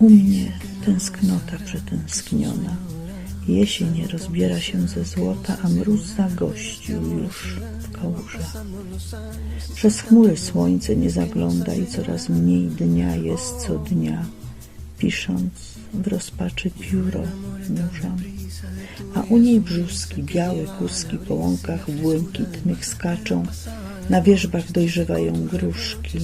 U mnie tęsknota przetęskniona. Jesień rozbiera się ze złota, a mróz zagościł już w kałużach. Przez chmury słońce nie zagląda i coraz mniej dnia jest co dnia. Pisząc w rozpaczy pióro nurzam, a u niej brzuski, białe kuski po łąkach błękitnych skaczą, na wierzbach dojrzewają gruszki,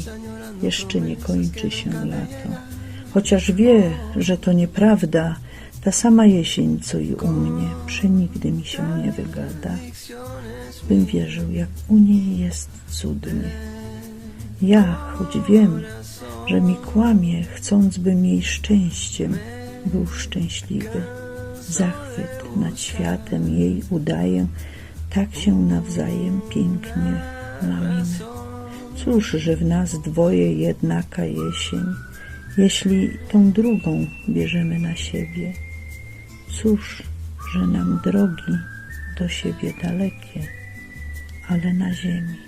jeszcze nie kończy się lato. Chociaż wie, że to nieprawda, ta sama jesień, co i u mnie, przenigdy mi się nie wygada. Bym wierzył, jak u niej jest cudnie. Ja, choć wiem, że mi kłamie, chcąc bym jej szczęściem był szczęśliwy. Zachwyt nad światem jej udaję, tak się nawzajem pięknie mamimy. Cóż, że w nas dwoje jednaka jesień, jeśli tą drugą bierzemy na siebie. Cóż, że nam drogi do siebie dalekie, ale na ziemi,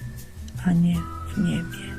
a nie w niebie.